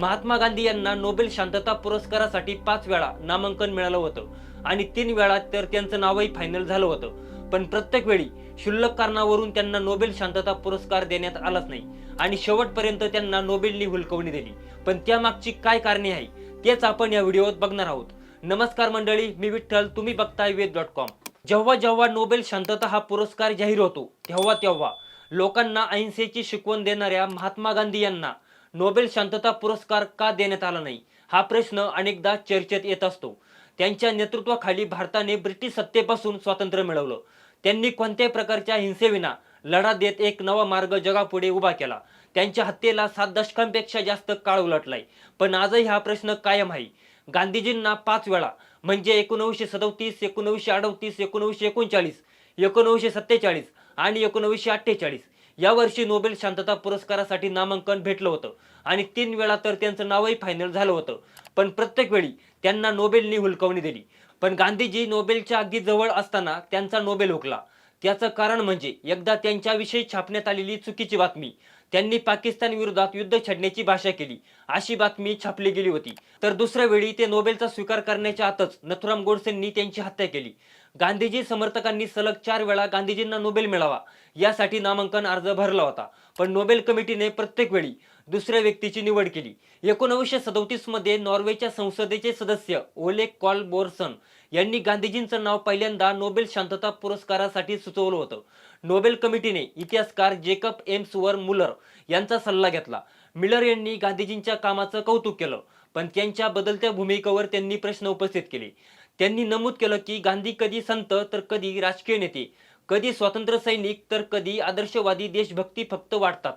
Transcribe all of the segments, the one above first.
महात्मा गांधी यांना नोबेल शांतता पुरस्कारासाठी पाच वेळा नामांकन मिळालं होतं. आणि तीन वेळा तर त्यांचं नावही फायनल झालं होतं. पण प्रत्येक वेळी क्षुल्लक कारणावरून त्यांना नोबेल शांतता पुरस्कार देण्यात आलाच नाही. आणि शेवटपर्यंत त्यांना नोबेलनी हुलकवणी दिली. पण त्यामागची काय कारणे आहे तेच आपण या व्हिडिओत बघणार आहोत. नमस्कार मंडळी मी विठ्ठल तुम्ही बघताय वेद डॉट कॉम. जेव्हा जेव्हा नोबेल शांतता हा पुरस्कार जाहीर होतो तेव्हा तेव्हा लोकांना अहिंसेची शिकवण देणाऱ्या महात्मा गांधी यांना नोबेल शांतता पुरस्कार का देण्यात आला नाही? हा प्रश्न अनेकदा चर्चेत येत असतो. त्यांच्या नेतृत्वाखाली भारताने ब्रिटिश सत्तेपासून स्वातंत्र्य मिळवलं. त्यांनी कोणत्याही प्रकारच्या हिंसेविना लढा देत एक नवा मार्ग जगापुढे उभा केला. त्यांच्या हत्येला सात दशकांपेक्षा जास्त काळ उलटलाय. पण आजही हा प्रश्न कायम आहे. गांधीजींना पाच वेळा म्हणजे एकोणीसशे सदोतीस एकोणवीसशे अडतीस एकोणवीसशे एकोणचाळीस एकोणीसशे सत्तेचाळीस आणि एकोणीसशे अठ्ठेचाळीस या वर्षी नोबेल शांतता पुरस्कारासाठी नामांकन भेटलं होतं. आणि तीन वेळा तर त्यांचं नावही फायनल झालं होतं. पण प्रत्येक वेळी त्यांना नोबेलनी हुलकावणी दिली. पण गांधीजी नोबेलच्या अगदी जवळ असताना त्यांचा नोबेल हुकला. त्याचं कारण म्हणजे एकदा त्यांच्याविषयी छापण्यात आलेली चुकीची बातमी. त्यांनी पाकिस्तान विरोधात युद्ध छेडण्याची भाषा केली. अशी बातमी छापली गेली होती. तर दुसऱ्या वेळी ते नोबेलचा स्वीकार करण्याच्या आतच नथुराम गोडसेंनी त्यांची हत्या केली. गांधीजी समर्थकांनी सलग चार वेळा गांधीजींना नोबेल मिळावा यासाठी नामांकन अर्ज भरला होता. पण नोबेल कमिटीने प्रत्येक वेळी दुसऱ्या व्यक्तीची निवड केली. एकोणविशे सदोतीसमध्ये नॉर्वेच्या संसदेचे सदस्य ओले कॉल बोर्सन यांनी गांधीजींचं नाव पहिल्यांदा नोबेल शांतता पुरस्कारासाठी सुचवलं होतं. नोबेल कमिटीने इतिहासकार जेकब एम्सवर मुलर यांचा सल्ला घेतला. मिलर यांनी गांधीजींच्या कामाचं कौतुक केलं पण त्यांच्या बदलत्या भूमिकेवर त्यांनी प्रश्न उपस्थित केले. त्यांनी नमूद केलं की गांधी कधी संत तर कधी राजकीय नेते कधी स्वातंत्र्य सैनिक तर कधी आदर्शवादी देशभक्ती फक्त वाटतात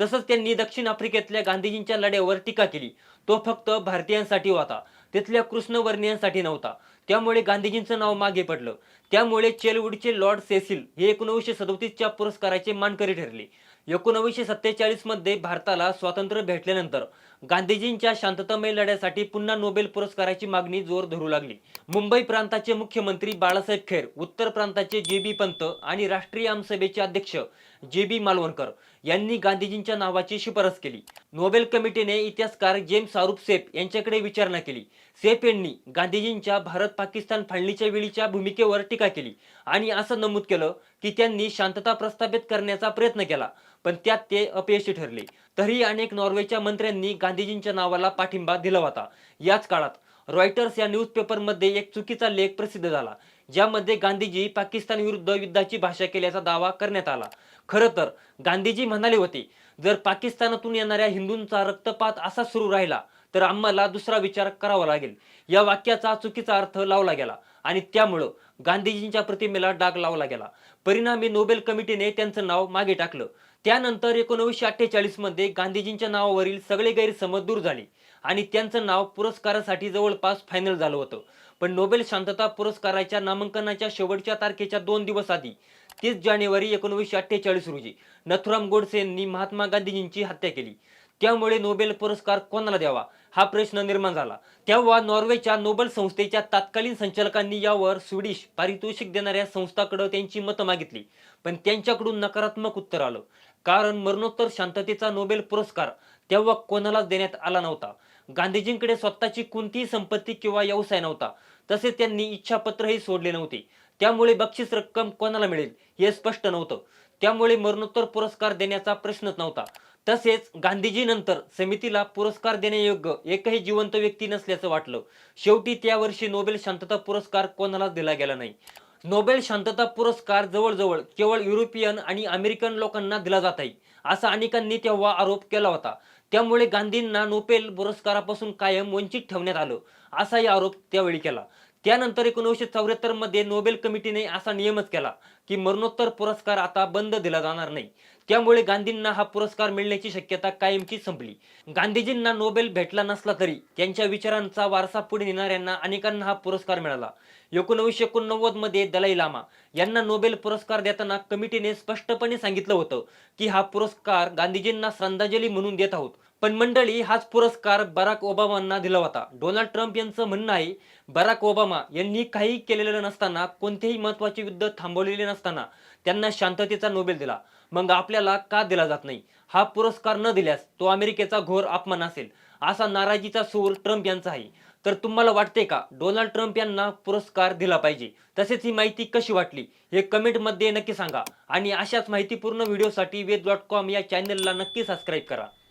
तसंच त्यांनी दक्षिण आफ्रिकेतल्या गांधीजींच्या लढ्यावर टीका केली. तो फक्त भारतीयांसाठी होता. तिथल्या कृष्णवर्णीयांसाठी नव्हता. त्यामुळे गांधीजींचं नाव मागे पडलं. त्यामुळे चेलवूडचे लॉर्ड सेसिल हे एकोणीसशे सदोतीसच्या पुरस्काराचे मानकरी ठरले. एकोणीसशे सत्तेचाळीसमध्ये भारताला स्वातंत्र्य भेटल्यानंतर गांधीजींच्या शांततामय लढ्यासाठी पुन्हा नोबेल पुरस्काराची मागणी जोर धरू लागली. मुंबई प्रांताचे मुख्यमंत्री बाळासाहेब खेर उत्तर प्रांताचे जे बी पंत आणि राष्ट्रीय आमसभेचे अध्यक्ष जे बी मालवणकर यांनी गांधीजींच्या नावाची शिफारस केली. नोबेल कमिटीने इतिहासकार जेम्स आरूप सेप यांच्याकडे विचारणा केली. सेप यांनी गांधीजींच्या भारत पाकिस्तान फाळणीच्या वेळीच्या भूमिकेवर टीका केली आणि असं नमूद केलं की त्यांनी शांतता प्रस्थापित करण्याचा प्रयत्न केला पण त्यात ते अपयशी ठरले. तरी अनेक नॉर्वेच्या मंत्र्यांनी गांधीजींच्या नावाला पाठिंबा दिला होता. याच काळात रॉयटर्स या न्यूजपेपरमध्ये एक चुकीचा लेख प्रसिद्ध झाला ज्यामध्ये गांधीजी पाकिस्तान विरुद्ध युद्धाची भाषा केल्याचा दावा करण्यात आला. खरं तर गांधीजी म्हणाले होते जर पाकिस्तानातून येणाऱ्या हिंदूंचा रक्तपात असा सुरू राहिला तर आम्हाला दुसरा विचार करावा लागेल. या वाक्याचा चुकीचा अर्थ लावला गेला आणि त्यामुळं गांधीजींच्या प्रतिमेला डाग लावला गेला. परिणामी नोबेल कमिटीने त्यांचं नाव मागे टाकलं. त्यानंतर एकोणीसशे अठ्ठेचाळीसमध्ये गांधीजींच्या नावावरील सगळे गैरसमज दूर झाले आणि त्यांचं नाव पुरस्कारासाठी जवळपास फायनल झालं होतं. पण नोबेल शांतता पुरस्काराच्या नामांकनाच्या शेवटच्या तारखेच्या दोन दिवस आधी तीस जानेवारी एकोणीसशे अठ्ठेचाळीस रोजी नथुराम गोडसे यांनी महात्मा गांधीजींची हत्या केली. त्यामुळे नोबेल पुरस्कार कोणाला द्यावा? हा प्रश्न निर्माण झाला. तेव्हा नॉर्वेच्या नोबेल संस्थेच्या तत्कालीन संचालकांनी यावर स्वीडिश पारितोषिक देणाऱ्या संस्थाकडे त्यांची मतं मागितली. पण त्यांच्याकडून नकारात्मक उत्तर आलं. कारण मरणोत्तर शांततेचा नोबेल पुरस्कार तेव्हा कोणालाच देण्यात आला नव्हता. गांधीजींकडे स्वतःची कोणतीही संपत्ती किंवा व्यवसाय नव्हता. तसेच त्यांनी इच्छापत्रही सोडले नव्हते. त्यामुळे बक्षीस रक्कम कोणाला मिळेल हे स्पष्ट नव्हतं. त्यामुळे मरणोत्तर पुरस्कार देण्याचा प्रश्नच नव्हता. तसेच गांधीजीनंतर समितीला पुरस्कार देण्यायोग्य एकही जिवंत व्यक्ती नसल्याचं वाटलं. शेवटी त्या वर्षी नोबेल शांतता पुरस्कार कोणालाच दिला गेला नाही. नोबेल शांतता पुरस्कार जवळजवळ केवळ युरोपियन आणि अमेरिकन लोकांना दिला जात आहे असा अनेकांनी तेव्हा आरोप केला होता. त्यामुळे गांधींना नोबेल पुरस्कारापासून कायम वंचित ठेवण्यात आलं असाही आरोप त्यावेळी केला. त्यानंतर एकोणीसशे चौऱ्याहत्तरमध्ये नोबेल कमिटीने असा नियमच केला की मरणोत्तर पुरस्कार आता बंद दिला जाणार नाही. त्यामुळे गांधींना हा पुरस्कार मिळण्याची शक्यता कायमची संपली. गांधीजींना नोबेल भेटला नसला तरी त्यांच्या विचारांचा वारसा पुढे नेणाऱ्यांना अनेकांना हा पुरस्कार मिळाला. एकोणीसशे एकोणनव्वदमध्ये दलाई लामा यांना नोबेल पुरस्कार देताना कमिटीने स्पष्टपणे सांगितलं होतं की हा पुरस्कार गांधीजींना श्रद्धांजली म्हणून देत आहोत. पण मंडळी हाच पुरस्कार बराक ओबामांना दिला होता. डोनाल्ड ट्रम्प यांचं म्हणणं आहे बराक ओबामा यांनी काही केलेलं नसताना कोणतेही महत्त्वाचे युद्ध थांबवलेले नसताना त्यांना शांततेचा नोबेल दिला. मग आपल्याला का दिला जात नाही? हा पुरस्कार न दिल्यास तो अमेरिकेचा घोर अपमान असेल असा नाराजीचा सूर ट्रम्प यांचा आहे. तर तुम्हाला वाटते का डोनाल्ड ट्रम्प यांना पुरस्कार दिला पाहिजे? तसेच ही माहिती कशी वाटली? हे कमेंटमध्ये नक्की सांगा. आणि अशाच माहितीपूर्ण व्हिडिओसाठी वेद डॉट कॉम या चॅनलला नक्की सबस्क्राईब करा.